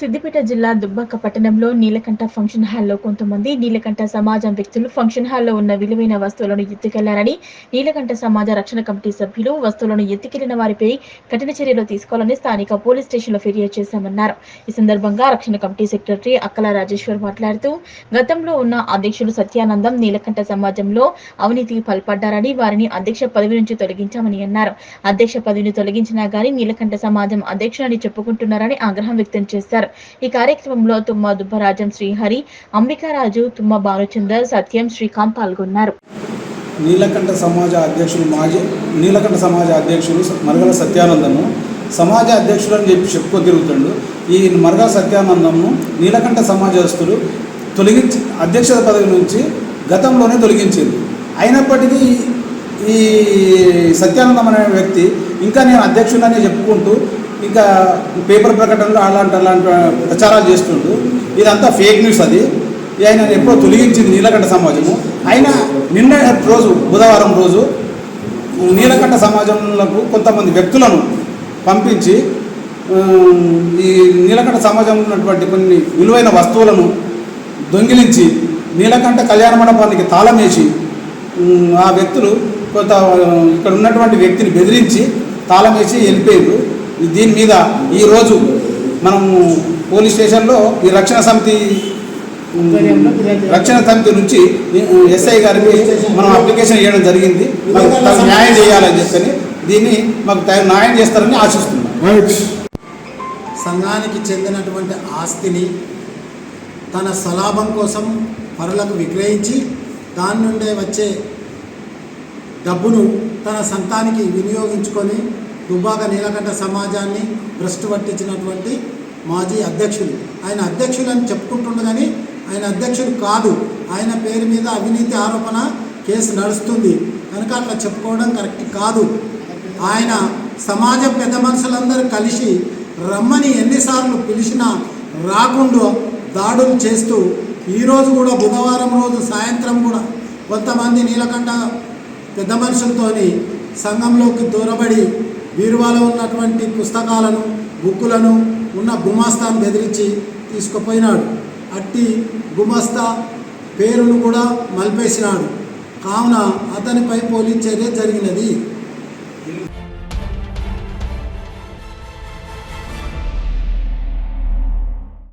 సిద్దిపేట జిల్లా దుబ్బాక పట్టణంలో నీలకంఠ ఫంక్షన్ హాల్లో కొంతమంది నీలకంఠ సమాజం వ్యక్తులు ఫంక్షన్ హాల్లో ఉన్న విలువైన వస్తువులను ఎత్తుకెళ్ళారని నీలకంఠ సమాజ రక్షణ కమిటీ సభ్యులు వస్తువులను ఎత్తుకెళ్ళిన వారిపై కఠిన చర్యలు తీసుకోవాలని స్థానిక పోలీస్ స్టేషన్లో ఫిర్యాదు చేశామన్నారు. ఈ సందర్భంగా రక్షణ కమిటీ సెక్రటరీ అక్కల రాజేశ్వర్ మాట్లాడుతూ గతంలో ఉన్న అధ్యక్షులు సత్యానందం నీలకంఠ సమాజంలో అవినీతికి పాల్పడ్డారని వారిని అధ్యక్ష పదవి నుంచి తొలగించామని అన్నారు. అధ్యక్ష పదవిని తొలగించినా గానీ నీలకంఠ సమాజం అధ్యక్షులని చెప్పుకుంటున్నారని ఆగ్రహం వ్యక్తం చేశారు. ఈ కార్యక్రమంలో తుమ్మ దుబ్బరాజం శ్రీహరి అంబికారాజు తుమ్మ భానుచందర్ సత్యం శ్రీకాంత్ పాల్గొన్నారు. నీలకంఠ సమాజ అధ్యక్షులు మాజీ నీలకంఠ సమాజ అధ్యక్షులు మరగల సత్యానందము సమాజ అధ్యక్షుడు అని చెప్పి చెప్పుకో తిరుగుతుండు. ఈ మరగల సత్యానందము నీలకంఠ సమాజస్తులు తొలగించి అధ్యక్షత పదవి నుంచి గతంలోనే తొలగించింది. అయినప్పటికీ ఈ సత్యానందం అనే వ్యక్తి ఇంకా నేను అధ్యక్షుడనే చెప్పుకుంటూ ఇంకా పేపర్ ప్రకటనలు అలాంటి అలాంటి ప్రచారాలు చేస్తుండ్రు. ఇదంతా ఫేక్ న్యూస్ అది. ఆయన ఎప్పుడో తొలగించింది నీలకంఠ సమాజము. అయినా నిన్న రోజు బుధవారం రోజు నీలకంఠ సమాజంలో కొంతమంది వ్యక్తులను పంపించి ఈ నీలకంఠ సమాజంలో ఉన్నటువంటి కొన్ని విలువైన వస్తువులను దొంగిలించి నీలకంఠ కళ్యాణ మండపానికి తాళం వేసి ఆ వ్యక్తులు కొంత ఇక్కడ ఉన్నటువంటి వ్యక్తిని బెదిరించి తాళం వేసి వెళ్ళిపోయారు దీని మీద ఈరోజు మనము పోలీస్ స్టేషన్లో ఈ రక్షణ సమితి రక్షణ సమితి నుంచి ఎస్ఐ గారికి మనం అప్లికేషన్ ఇవ్వడం జరిగింది. న్యాయం చేయాలని చెప్పని దీన్ని మాకు న్యాయం చేస్తారని ఆశిస్తున్నాం. సంఘానికి చెందినటువంటి ఆస్తిని తన స్వలాభం కోసం పరులకు విక్రయించి దాని నుండే వచ్చే డబ్బును తన సంతానికి వినియోగించుకొని దుబ్బాక నీలకంఠ సమాజాన్ని భ్రష్టు పట్టించినటువంటి మాజీ అధ్యక్షులు. ఆయన అధ్యక్షులు అని చెప్పుకుంటుండగాని ఆయన అధ్యక్షుడు కాదు. ఆయన పేరు మీద అవినీతి ఆరోపణ కేసు నడుస్తుంది. కనుక అట్లా చెప్పుకోవడం కరెక్ట్ కాదు. ఆయన సమాజం పెద్ద మనుషులందరూ కలిసి రమ్మని ఎన్నిసార్లు పిలిచినా రాకుండా దాడులు చేస్తూ ఈరోజు కూడా బుధవారం రోజు సాయంత్రం కూడా కొంతమంది నీలకంఠ పెద్ద మనుషులతోని సంఘంలోకి దూరబడి బీరువాలో ఉన్నటువంటి పుస్తకాలను బుక్కులను ఉన్న గుమాస్తాను బెదిరించి తీసుకుపోయినాడు. అట్టి గుమస్తా పేరును కూడా మలిపేసినాడు. కావున అతనిపై పోలీస్ చర్య జరిగినది.